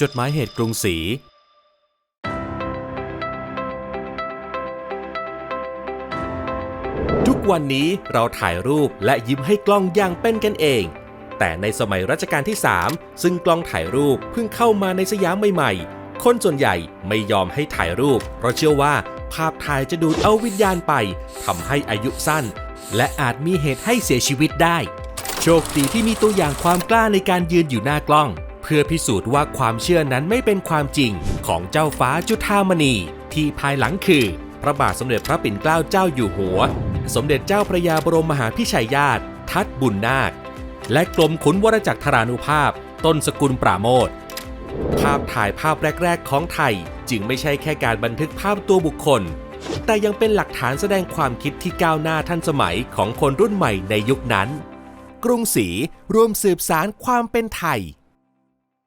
จดหมายเหตุกรุงศรีทุกวันนี้เราถ่ายรูปและยิ้มให้กล้องอย่างเป็นกันเอง แต่ในสมัยรัชกาลที่ 3 ซึ่งกล้องถ่ายรูปเพิ่งเข้ามาในสยามใหม่ๆ คนส่วนใหญ่ไม่ยอมให้ถ่ายรูป เพราะเชื่อว่าภาพถ่ายจะดูดเอาวิญญาณไปทำให้อายุสั้น และอาจมีเหตุให้เสียชีวิตได้ โชคดีที่มีตัวอย่างความกล้าในการยืนอยู่หน้ากล้อง พื่อพิสูจน์ว่าความเชื่อนั้นไม่เป็นความจริงของเจ้าฟ้าจุฑามณี ที่ภายหลังคือ พระบาทสมเด็จพระปิ่นเกล้าเจ้าอยู่หัว สมเด็จเจ้าพระยาบรมมหาพิชัยญาติ ทัดบุญนาค และกรมขุนวรจักรธารานุภาพ ต้นสกุลปราโมทภาพถ่ายภาพแรก ๆ ของไทย จึงไม่ใช่แค่การบันทึกภาพตัวบุคคล แต่ยังเป็นหลักฐานแสดงความคิดที่ก้าวหน้าทันสมัยของคนรุ่นใหม่ในยุคนั้น กรุงศรีรวมสืบสารความเป็นไทย